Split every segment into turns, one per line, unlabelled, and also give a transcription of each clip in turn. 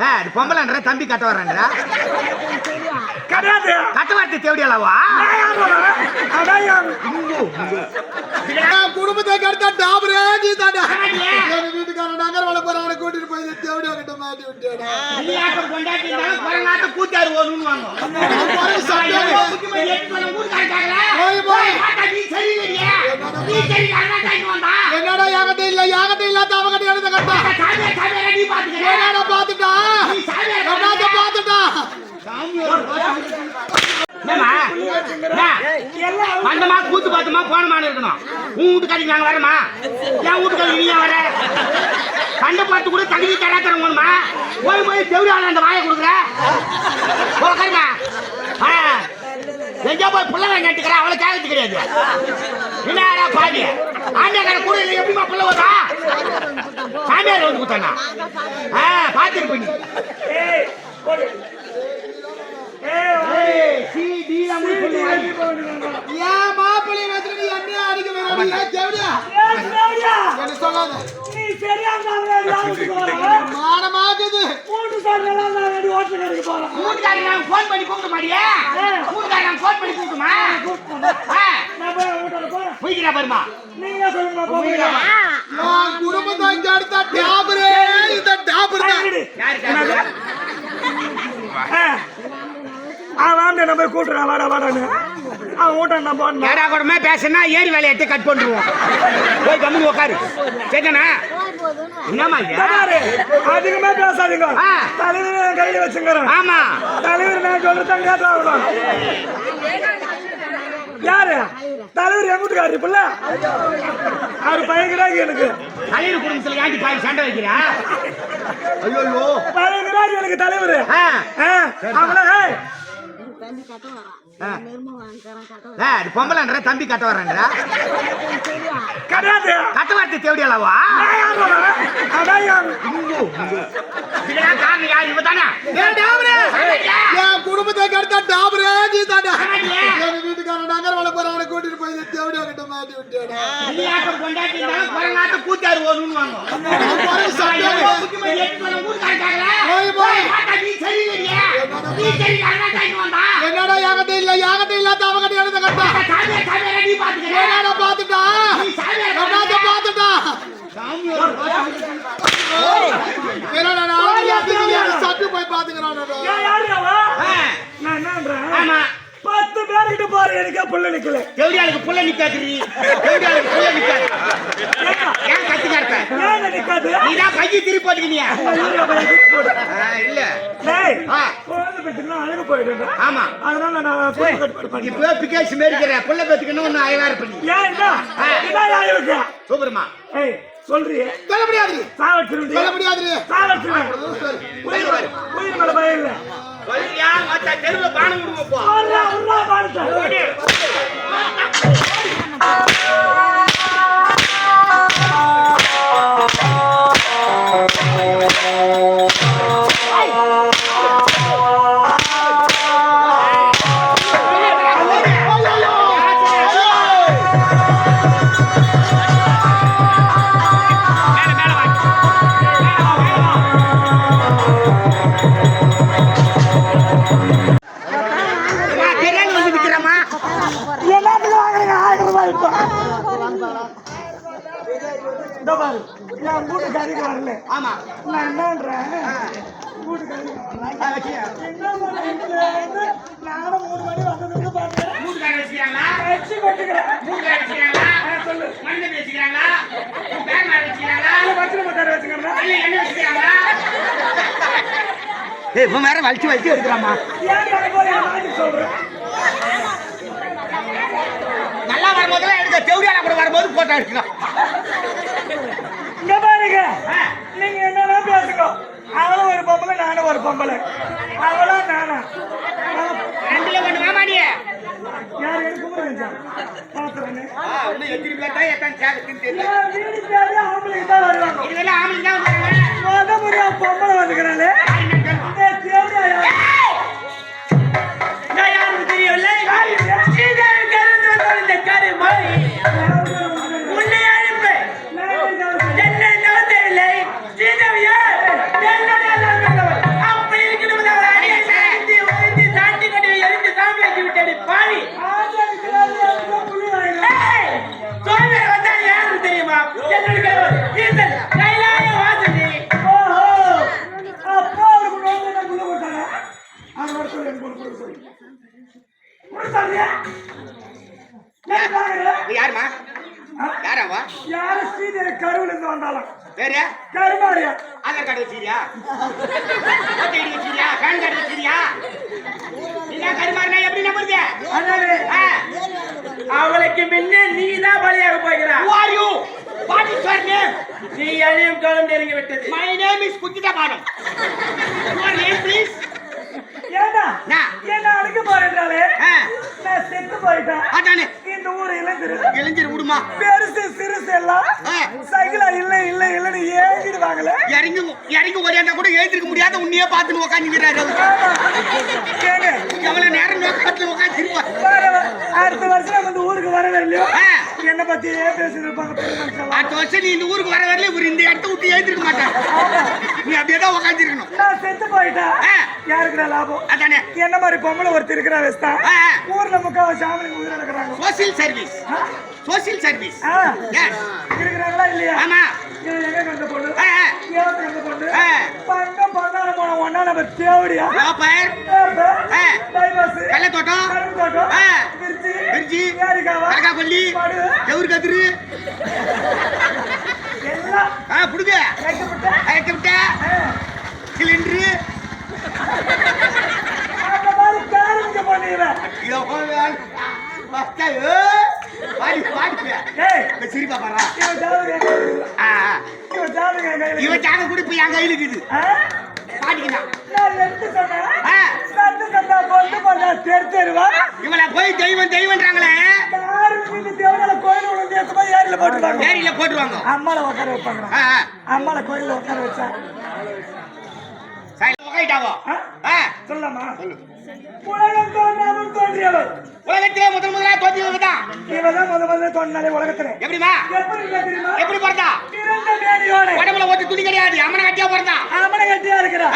ஏய், பொம்பளைன்ற தம்பி கட்ட வர்றேன்றா?
கிடையாது.
கட்ட வார்த்தை தேவடியாலாவா
குடும்பத்தை கெடுத்த டாபரே நீ தாண்டா எங்க வீட்டுக்காரன் நகர் வள போறாங்க கூட்டிட்டு போய் தேவடி கிட்ட மாட்டி விட்டேடா.
கொண்டாட்டி கூத்தாரு ஓடுன்னு வாங்க?
போய்.
வந்தமா கூத்து பார்த்துமா போனமான்னு இருக்கணும். உன் வீட்டுக்காரிக்கு நாங்க வரமா என் வீட்டுக்காரி நீ ஏன் வர சண்டை பார்த்து கூட தகுதி தராத்தரம் போகணுமா? போய் போய் தெவிடி அந்த வாயை கொடுக்குற? உட்காருமா ஆ. எங்கேயா போய் பிள்ளை நட்டுக்கிற அவளை கேட்கறது கிடையாது. என்னடா பாதி ஆண்டியாக்கார கூட இல்லை எப்படிமா பிள்ளை வந்தா? சாமியார் வந்து கொடுத்தானா? ஆ பார்த்துருப்ப
ஏன் மாப்பிள்ளை வச்சுட்டு நீ என்ன அடிக்க வேணும் ஏன் தேவடியா
ஏய், தேவடியா,
என்ன சொல்லாத
நீ சரியா இருந்தாலும் நான்.
மானமாக்குது
ஹோட்டல் கடைக்கு போறேன்.
ஃபோன் பண்ணி கூப்பிட மாட்டியா ஃபோன் பண்ணி கூப்பிட்டுமா ஆ,
நான் போய் ஹோட்டலுக்கு போறேன்.
போய்க்கிறா பாருமா
நீங்க சொல்லுங்க, போறீங்களா?
என் குடும்பத்தை கெடுத்த டாபரே இந்த டாபர் தான்
வாங்க, நான் போய் கூட்டுறேன், வாடா, வாடான்னு. அவன் வீட்டாண்ட நான்.
ஏடா கூடமே பேசினா ஏறி வேலையை எடுத்து கட் பண்ணிடுவோம் போய் கம்மி உட்காரு சரிதானா? என்னம்மா
அதிகமா பேசாதீங்க. தலைவர் என் கையில வச்சுங்கிறேன்.
ஆமா.
தலைவர் நான் சொல்றதான் கேட்டாகணும். யாரு? தலைவர் என் வீட்டுக்காரு பிள்ளை அவரு பயங்கராகி எனக்கு.
தலைவர் குடும்பத்துல ஏன்டி பாய் சண்டை வைக்கிறா? ஐயோ
பயங்கராகி எனக்கு தலைவர். அவங்கள
பொம்பளைன்ற தம்பி கட்ட
கிடையாது
கட்ட வார்த்தை
டாபரே! என் குடும்பத்தை கெடுத்த டாபரே நீ தாண்டா எங்க வீட்டுக்காரன் நகர் வள போறாங்க கூட்டிட்டு போய் கிட்ட மாட்டி விட்டேடா
நீயாட்டம் கொண்டாட்டி இருந்தாலும் குரங்காட்டம் கூத்தாரு ஓடுன்னு வாங்க.
என்னடா என்கிட்ட இல்ல? என்கிட்ட இல்லாத அவகிட்ட எழுத கட்டா? என்னடா பாத்துட்டா? என்னடா பாத்துட்டா? என்னடா நான் சட்டு போய் பாத்துக்கிறான்?
நான் பத்து பேர்கிட்ட பாரு எனக்கே புள்ள நிக்கல.
தேவடியாளுக்கு புள்ள நிக்காதுரி தேவடியாளுக்கு புள்ள நிக்காது. ஏன் கத்துக்கா இருக்க?
ஏன் நிக்காது
நீதான் பையன் திருப்பி போட்டுக்கினியா. இல்ல.
குழந்தை பெற்றுனா அழகு போயிடுது
ஆமா.
அதனால நான் குடும்ப கட்டுப்பாடு பண்ணி
இப்போ பிகேஷ் மேரிக்கிற புள்ள பெத்துக்கணும் ஒன்னு அயவாறு பண்ணி
ஏன் என்ன?
சூப்பர்மா
ஏய் சொல்றியே.
சொல்ல முடியாது.
சாவச்சிருந்தி
சொல்ல முடியாது.
சாவச்சிருந்தேன் உயிர் உயிர் மேல பயம் இல்ல.
சொல்லியா மத்த தெருவுல பானம் விடுங்க போ
உர்ரா, பாரு. என் வீட்டுக்காரிக்கு வரல.
ஆமா.
நான் என்னன்றேன் வீட்டுக்காரிக்கு வரல. என்ன பண்ணுறீங்க? நானும் மூணு மணி வந்ததுக்கு பார்த்தேன்
மூட்டுக்கார வச்சுக்கிறாங்களா
வச்சு கொட்டுக்கிறேன்
மூட்டுக்கார வச்சுக்கிறாங்களா
சொல்லு.
மனிதன் வச்சுக்கிறாங்களா பேர் மாதிரி வச்சுக்கிறாங்களா
வச்சு மத்தார வச்சுக்கிறேன்.
இல்ல என்ன வச்சுக்கிறாங்களா ஏய் இப்போ வேற வலிச்சு வலிச்சு எடுக்கிறாமா
சொல்றேன்
நல்லா வரும்போதெல்லாம் எடுக்க தேவடியால கூட வரும்போது போட்டோ எடுக்கலாம்
இங்க பாருங்க. நீங்க என்னன்னா பேசுங்க அவளும் ஒரு பொம்பளை நானும் ஒரு பொம்பளை. அவளா நானா.
ரெண்டுல ஒண்ணு மாமாடி
யார் எனக்கு
எத்தனை தான் எத்தனை சேருக்குன்னு தெரியல.
என் வீடு தேடி ஆம்பளைக்கு தான் வருவாங்க.
இதுல ஆம்பளை தான்
முத முறையா பொம்பளை வந்துக்கிறாளே. இந்த
யாருக்கு தெரியவில்லை அவ
யாருமா யார்
அவ
ஸ்ரீதேவி? கருவுல இருந்து வந்தாலும்
வேற
கருமாரியா.
ஆதார் கார்டு வச்சியா ஓட்டு ஐடி வச்சியா பேன் கார்டு வச்சியா நீங்க கருமாரினா எப்படி நம்புறது அதாவது
அவளுக்கு முன்னே நீ தான் பலியாக போகிறா.
ஆர் யூ வாட்
நீ அழியும் காலம் நெருங்கி விட்டது.
மை
நேம் இஸ் குஜிதா
பாடம் விடுமா
பெருசு சிறுசு எல்லாம். சைக்கிளா? இல்ல இல்ல இல்லன்னு ஏங்கிடுவாங்களே?
இறங்கி இறங்கி ஓடியாந்தா கூட எழுந்திருக்க முடியாத உன்னையே பார்த்துன்னு உட்காந்துக்கிறாரு
ஏங்க
எவ்வளவு நேரம் நோக்கத்துல உட்காந்துருப்பா
வர வர- அடுத்த வருஷம் நம்ம இந்த ஊருக்கு வரவே இல்லையோ
ஆ.
என்ன பத்தி மனுஷன்
அடுத்த வருஷம் நீ இந்த ஊருக்கு வர வரல இவர் இந்த இடத்த விட்டு எழுந்திருக்க மாட்டேன் நீ அப்படியே தான் உட்காந்துருக்கணும்
நான் செத்து போயிட்டேன்
ஆ.
யாருக்குடா லாபம்?
அதானே.
என்ன மாதிரி பொம்பளை ஒருத்தர் இருக்கிறா வெஸ்தா. ஊர்ல முக்காவாசி ஆம்பளைங்க உயிர் இருக்கிறாங்க.
Social service. Social service.
இருக்கிறாங்களா இல்லையா?
ஆமா.
எங்க கண்ட பொண்ணு. ஏவத்து கண்ட பொண்ணு. பங்கம் பண்ணார போன ஒன்னா நம்ம தேவடியா?
ஆ.
டைவர்ஸ்
கள்ளத்தோட்டம்.
கரும்பு தோட்டம்
ஆ.
திருச்சி.
திருச்சி.
மடு.
எவரு கதிரு
எல்லாம்.
ஆ புடுங்க. அழைக்க விட்ட சிலிண்டரு
அந்த மாதிரி காரணிக்க பண்ணிடுறேன்
பாடி பாடி
ஏய்
சிரிப்பா பாரா
இவன் கையில. இவன் ஜாதகம் என் கையில
கையில இருக்குது இவளை போய் தெய்வம் தெய்வம்ன்றாங்களே
கோயில் போட்டுருவாங்க.
ஏரியில போட்டுருவாங்க.
அம்மால உட்கார வைப்பாங்க. அம்மால கோயில்ல உட்கார வச்சா
சைலண்ட் உக்காயிட்டாவோ
ஆ?
ஆ,
சொல்லலாமா
சொல்லு.
உலகம் தோன்றாமல் தோன்றியவள்.
உலகத்திலே முதல் முதலா தோற்றியவங்க தான்
இவதான் முத முதல்ல தோன்றினாலே உலகத்துல.
எப்படிமா
எப்படி தெரியுமா?
எப்படி பிறந்தா?
பிறந்த மேனியோட
உடம்புல ஒட்டு துணி கிடையாது. அம்மனை கட்டியா பிறந்தா?
அமன கட்டியா இருக்கிறா.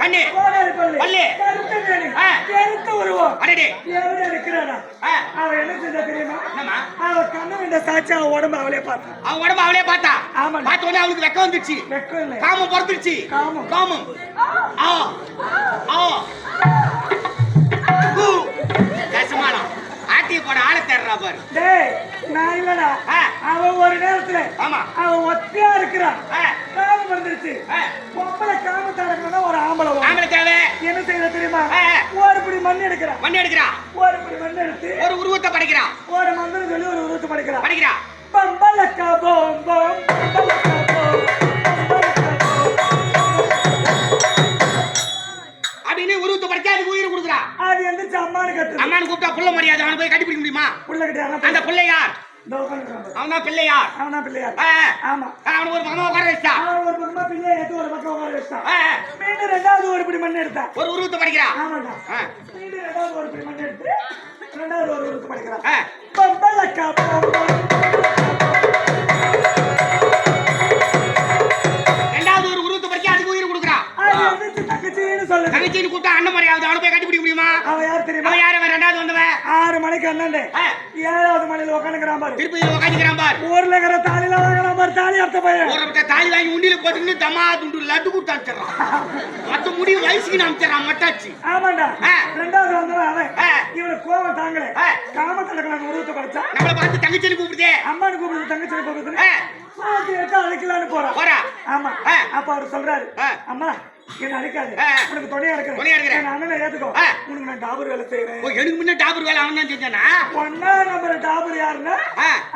கண்ணு. பல்லு. கருத்த உருவம்.
அடடே.
எவனே இருக்கிறாடா
ஆ,
அவ என்ன செஞ்சா தெரியுமா?
என்னம்மா?
அவ கண்ணு இந்த சாட்சி அவ உடம்பு அவளே பார்த்தா
அவன் உடம்பு அவளே பார்த்தா?
ஆமாண்ணா.
பார்த்த உடனே அவளுக்கு வெக்கம்
இல்லை.
காமம் பிறந்துருச்சு.
காமம்.
காமம். ஆ. ஆ. தசமானம் ஆட்டிய போட ஆளை தேடுறா பாரு.
டேய் நான் இல்லடா.
ஆ.
அவ ஒரு நேரத்துல
ஆமா.
அவ ஒத்தையா இருக்கிறா
ஆ.
பொம்பளை காமத்தை அடக்கணும்னா ஒரு ஆம்பளை.
ஆம்பளை தேவை.
என்ன செய்யற தெரியுமா. ஒரு பிடி மண் எடுக்கிறா.
மண்ணு எடுக்கிறா.
ஒரு பிடி மண் எடுத்து
ஒரு உருவத்தை படைக்கிறா.
ஒரு மந்திரம் சொல்லி ஒரு உருவத்தை படிக்கிறா.
படிக்கிறா.
பம்பலக்கா போம்.
அப்படின்னு உருவத்தை படிச்சா அதுக்கு உயிர் கொடுக்குறா.
அது எந்திரிச்சு அம்மானு கத்து
அம்மானு கூப்பிட்டா புள்ள மரியாதை அவனை போய் கட்டிப்பிடிக்க முடியுமா?
புள்ள கிட்ட
அந்த பிள்ளையார் அவன் பிள்ளையார்
அவனா பிள்ளையார் ஆமா.
அவனை ஒரு பக்கமா உட்கார வச்சா
அவன் ஒரு பக்கமா பிள்ளைய எடுத்து ஒரு பக்கம் உட்கார. மீண்டும் ரெண்டாவது ஒரு பிடி மண் எடுத்தான்
ஒரு உருவத்தை படிக்கிறா?
ஆமாண்டா.
ஆ,
மீண்டும் ரெண்டாவது ஒரு பிடி மண் எடுத்து ரெண்டாவது ஒரு உருவத்தை படிக்கிறான். பம்பலக்கா போம் போம்
ரெண்டாவது ஒரு உருவத்தை படிச்சா அதுக்கு உயிர் கொடுக்குறா.
அது எந்திரிச்சு தங்கச்சின்னு சொல்லுது.
தங்கச்சின்னு கூப்பிட்டா அண்ணன் மரியாதை அவனை போய் கட்டிப்பிடிக்க முடியுமா?
அவன் யார் தெரியுமா?
அவன் யார்
அண்ணன்
ஆ,
ஏழாவது மணில உட்காந்துக்கிறான் பாரு.
திருப்பதி உட்காந்துக்கிறான் பார்.
ஊர்ல இருக்கிற தாலில வாங்குறான் பாரு தாலி அர்த்த பையன்.
ஒரு விட்ட தாலி வாங்கி உண்டியில போட்டுன்னு தமா துண்டு லட்டு கொடுத்து அனுப்பிச்சிடறான். மத்த முடி வயசுக்கு அனுப்பிச்சிடறான் மட்டாச்சு.
ஆமாண்டா. ரெண்டாவது வந்தவன் அவன்.
ஆ.
இவனுக்கு கோவம் தாங்கல.
ஆ.
காமத்தடக்கலாம் உருவத்தை படிச்சா
நம்மளை பார்த்து தங்கச்சின்னு கூப்பிடுதே.
அம்மானு கூப்பிடுது தங்கச்சி கூப்பிடுது அழைக்கலான்னு போறான்.
போறா.
ஆமா. அப்ப அவர் சொல்றாரு. அம்மா என்ன அழைக்காது. உனக்கு துணையா இருக்கிறேன்
துணையா
அண்ணனை ஏத்துக்கோ. உனக்கு நான் டாபர் வேலை செய்யறேன்
எனக்கு முன்ன டாபர் வேலை அவன் தான் செஞ்சானா?
ஒன்னா நம்பர் டாபர் யாருன்னா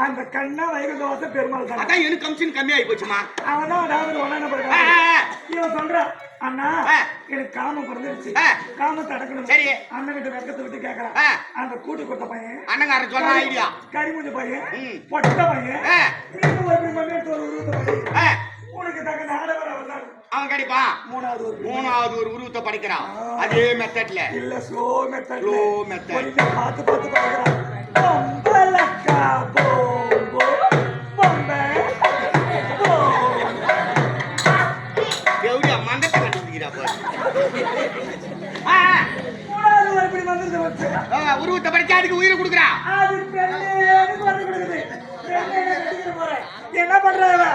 அந்த கண்ணா வைகுந்த வாசம் பெருமாள் தான்.
அதான் எனக்கு கமிஷன் கம்மியாகி போச்சுமா.
அவன் தான் டாபர் ஒன்னா நம்பர். இவன் சொல்றான் அண்ணா. எனக்கு காமம் பிறந்துருச்சு. காமத்தை அடக்கணும்?
சரி.
அண்ணன் கிட்ட வெக்கத்தை விட்டு கேக்குறான். அந்த கூட்டு கொடுத்த பையன்
அண்ணங்காரன் சொல்ற ஐடியா.
கரிமுஞ்ச பையன். பொட்ட பையன் உனக்கு தக்க நாடகம் அவர் தான்.
அவன் கிடைப்பான்
மூணாவது ஒரு
மூணாவது ஒரு உருவத்தை படிக்கிறான். அதே மெத்தட்ல
இல்ல ஸ்லோ மெத்தட்
method.
கொஞ்சம் பார்த்து பார்த்து பார்க்கறான்
அதுக்கு உயிரை கொடுக்குறா?
அது பெண்ணேன்னு வந்து கொடுக்குது பெண்ணே போறேன். என்ன பண்ற இவன்?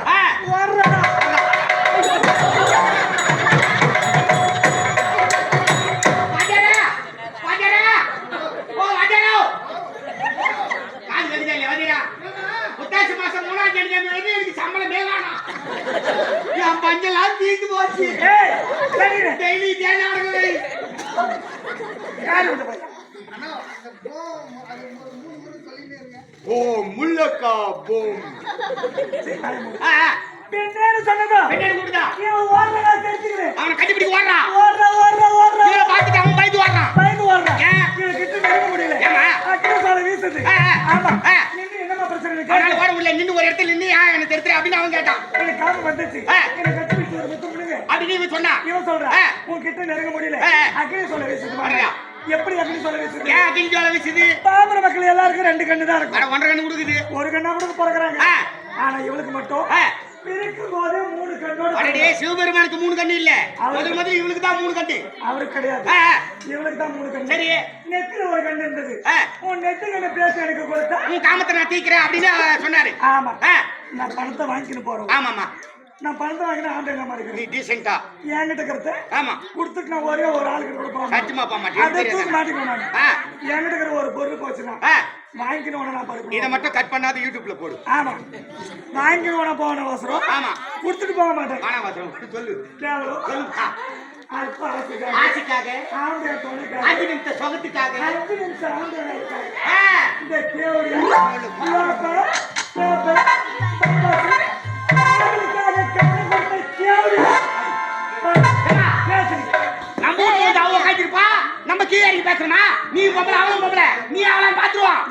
போம்
பின்னேன்னு சொன்னதோ
பெண்ணை கூடுதா
இவன் ஓடுறதா தெரிஞ்சுக்கிறேன்.
அவனை கட்டிப்பிடி ஓடுறான்
ஓடுற ஓடுற ஓடுற.
இவனை பார்த்துட்டு அவன் பயந்து ஓடுறான்
பயந்து ஓடுறான்? இவன் கிட்ட நெருங்க முடியல. சாலை வீசுது.
ஆ.
ஆமா. என்னமா பிரச்சனை இருக்கு?
ஓட முடியல. நின்று ஒரு இடத்துல நின்று ஏன் எனக்கு தெரியுது அப்படின்னு அவன் கேட்டான்.
எனக்கு காமம் வந்துச்சு.
ஆ.
என்னை கட்டி பிடிச்சு ஒரு முத்தம் விடுங்க.
அப்படின்னு இவன் சொன்னான்
இவன் சொல்றான். உன்கிட்ட நெருங்க முடியல.
ஆ.
அக்னி சொல்ல வீசுது? எப்படி அக்னி சொல்ல வீசுது?
ஏன் அப்படின்னு சொல்ல வீசுது?
மக்கள் எல்லாருக்கும் ரெண்டு கண்ணு தான் இருக்கும்
ஒன்றரை கண்ணு கொடுக்குது.
ஒரு கண்ணா கூட பிறகுறாங்க. ஆனா இவளுக்கு மட்டும். பிறக்கும் போதே மூணு கண்ணோட
சிவபெருமானுக்கு மூணு கண்ணு இல்ல. முதல் முதல்ல இவளுக்கு தான் மூணு கண்ணு.
அவருக்கு கிடையாது. இவளுக்கு தான் மூணு கண்ணு.
சரி.
நெத்தில ஒரு கண்ணு இருந்தது. உன் நெத்து கண்ணு பேச எனக்கு கொடுத்தா?
உன் காமத்தை நான் தீக்கிறேன் அப்படின்னு சொன்னாரு.
ஆமா. நான் பணத்தை வாங்கிட்டு போறேன்
ஆமாமா
நான் பணத்தை வாங்கினா ஆண்டு என்ன மாதிரி
நீ டீசெண்டா
என்கிட்ட கருத்து?
ஆமா.
கொடுத்துட்டு நான் ஒரே ஒரு ஆளுக்கு கொடுப்பேன்
சத்தியமா போக
அதை
மாட்டேன்
தூக்கி நான்.
ஆ.
என்கிட்ட இருக்கிற ஒரு பொருள் போச்சுன்னா வாங்கிக்கணும் நான்
இதை
படுப்பேன்
மட்டும் கட் பண்ணாத யூடியூப்ல போடு.
ஆமா. வாங்கிக்கணும் போன அவசரம்.
ஆமா.
கொடுத்துட்டு போக மாட்டேன்.
ஆனா வாசம் சொல்லு.
கேவலம்.
சொல்லு.
ஆசைக்காக.
அஞ்சு நிமிஷ சொகத்துக்காக?
அஞ்சு நிமிஷம் இந்த கேவடி
பொம்பளை அவளும் பொம்பளை. நீ அவளை பாத்துருவான்